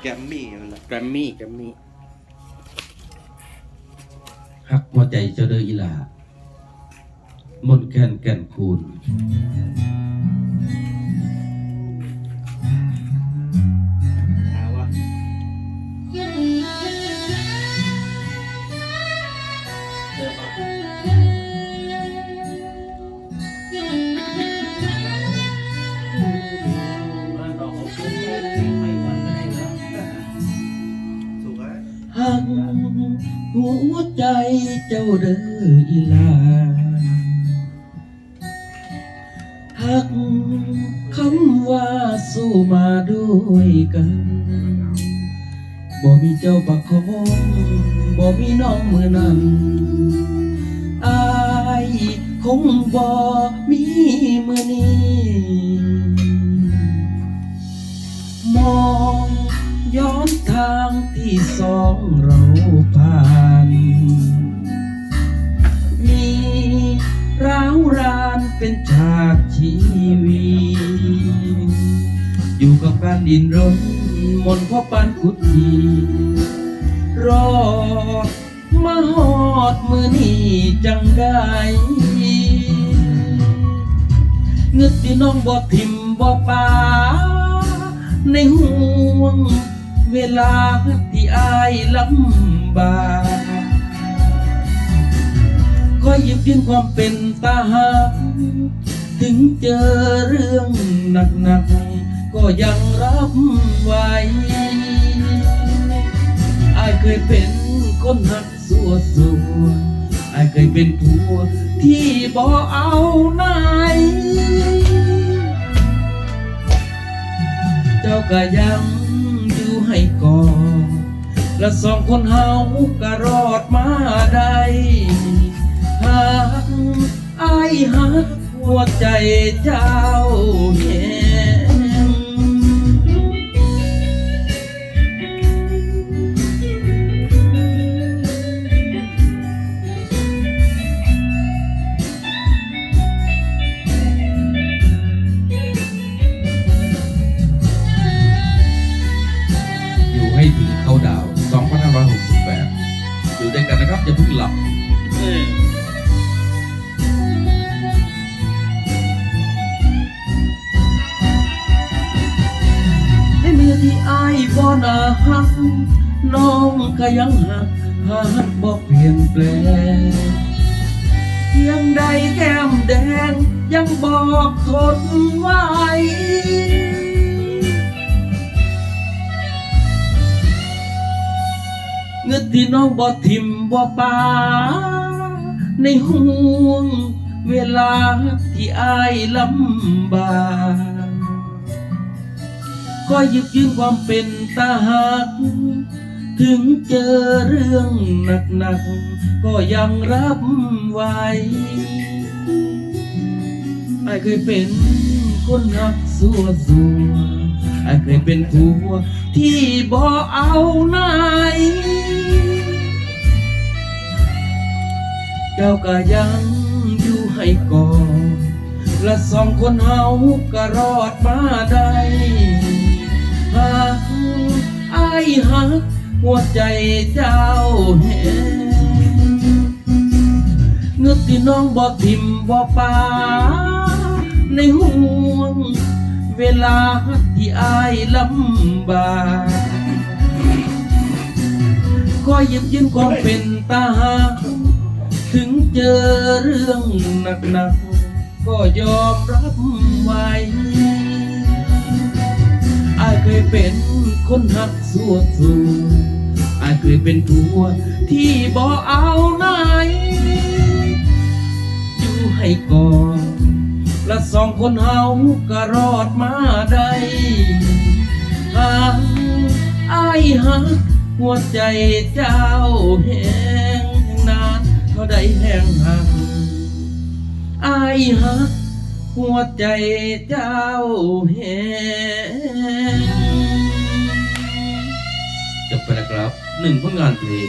แกมมี่มันละแกรมมี่แกรมมี่ฮักหัวใจเจ้าเด้ออีหลามนต์แคนแก่นคูณ หัวใจเจ้าเด้ออีหลาฮักคำว่าสู้มาด้วยกัน บ่มีเจ้าประคองบ่มีน้องเมื่อนั้นอายคงบ่มีมือนี้มองย้อนทางที่สองเราผ่าน ร้าวรานเป็นฉากชีวีอยู่กับการดินรนมนพ่อปานขุดทีรอดมาหอดมือนี้จังได้เงึดที่น้องบ่ทิมบ่ป่าในห่วงเวลาที่อายลำบาก คอยหยิบยื่นความเป็นตาหาถึงเจอเรื่องหนักๆก็ยังรับไหวอายเคยเป็นคนหักสัวสัวไอายเคยเป็นผัวที่บ่เอาไหนเจ้าก็ยังอยู่ให้ก่อนและสองคนเฮาก็รอดมาได้ หักหัวใจเจ้าแหงอยู่ให้ถึงเข้าดาว 2568 อยู่ด้วยกันนะครับอย่าเพิ่งหลับในเมื่ ที่อายบ่นาหัก น้องก็ยังหักหักบ่เปลี่ยนแปลงเพียงใดแก้มแดงยังบอกทนไว้เงินที่น้องบ่ทิมบ่ปาในห่วงเวลาที่อายลำบาก ก็หยิบยืนความเป็นตาหัก ถึงเจอเรื่องหนักๆก็ยังรับไหวอายเคยเป็นคนหักสัวสัวอายเคยเป็นผัวที่บ่เอาไหนเจ้าก็ยังอยู่ให้ก่อนและสองคนเฮาก็รอดมาได้ หากอายหักหัวใจเจ้าแหงเงือกที่น้องบ่ทิมบ่ป่าในห่วง เวลาที่อายลำบากก็ยิบยืนความเป็นตาถึงเจอเรื่องหนักๆก็ยอมรับไว้ เคยเป็นคนหักสัวสูอายเคยเป็นผัวที่บ่เอาไหนอยู่ให้ก่อนและสองคนเฮาก็รอดมาได้หากอายหักหัวใจเจ้าแห้งนานก็ได้แห้งหักอายหักหัวใจเจ้าแห้ง จบไปแล้วครับหนึ่งผลงานเพลง